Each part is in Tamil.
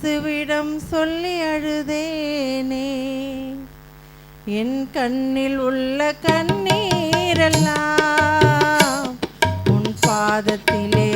இயேசுவிடம் சொல்லி அழுதேனே. என் கண்ணில் உள்ள கண்ணீரெல்லாம் உன் பாதத்திலே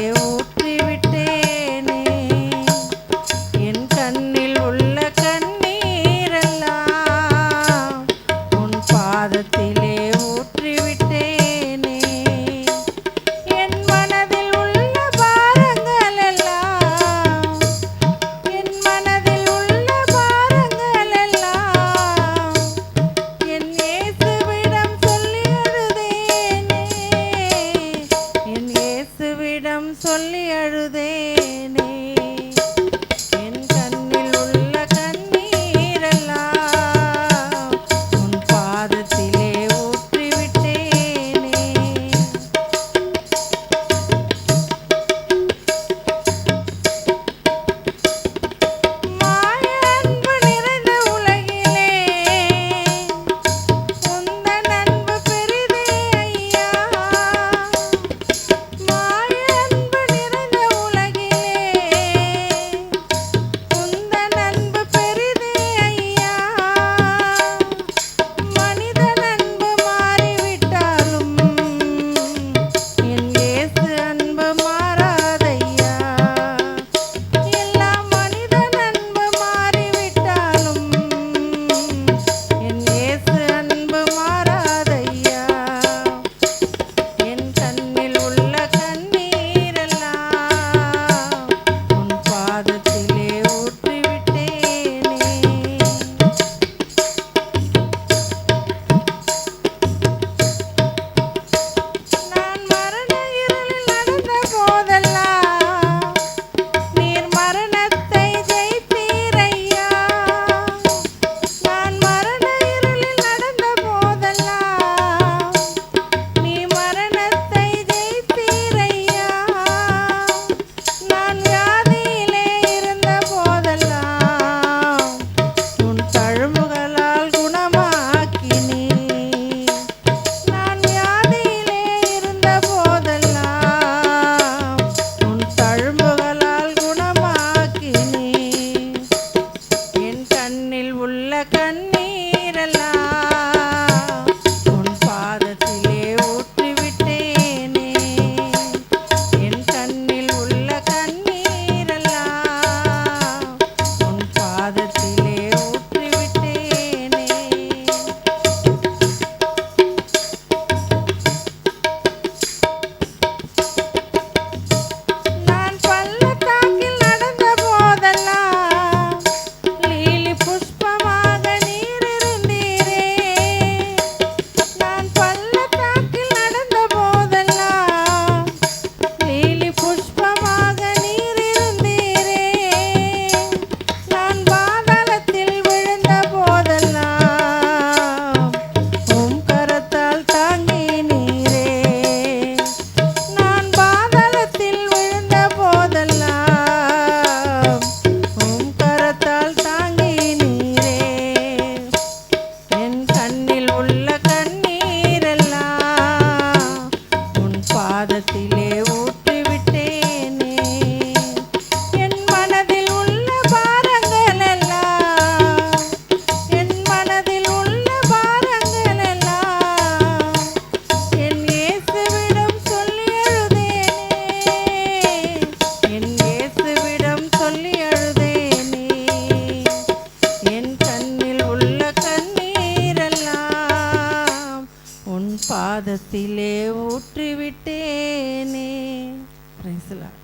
பாதத்திலே ஊற்றிவிட்டேனே. பிரைஸ்லாம்